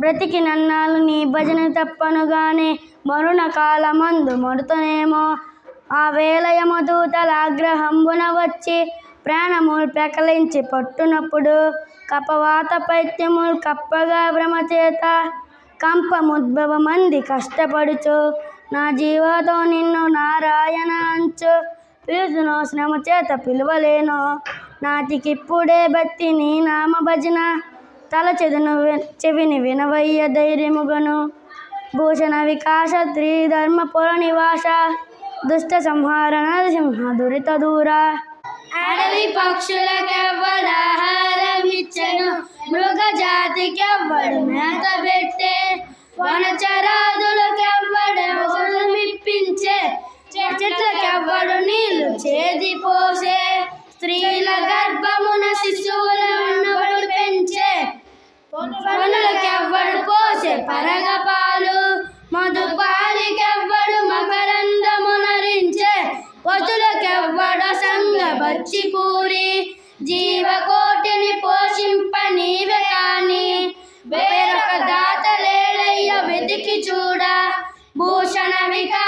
బ్రతికి నన్నాలు నీ భజన తప్పనుగానే మరుణ కాలమందు మరుతనేమో. ఆ వేలయమ దూతల ఆగ్రహంబున వచ్చి ప్రాణములు పెకలించి పట్టునప్పుడు కపవాత పైత్యములు కప్పగా భ్రమచేత కంపముద్భవ మంది కష్టపడుచు నా జీవాతో నిన్ను నారాయణ అంచు పిలుచును శ్రమ చేత పిలువలేను. నాటికిప్పుడే బత్తి నీ నామ భజన తల చెదను చెవిని వినవయ్య ధైర్యముగను. భూషణ వికాస త్రిధర్మ పుర నివాస దుష్ట సంహార నరసింహ దురిత దూర. అడవి పక్షుల ఇచ్చను మృగ జాతికెవ్వడు మేత పెట్టే. వనచరాదులకెవ్వడు మిప్పించే. చెట్లకెవ్వడు నీళ్ళు చేది పోసే స్త్రీల భక్తి పూరి జీవకోటిని పోషింప నీవే కాని వేరొక దాత లేడయ్య వెతికి చూడ భూషణ వికా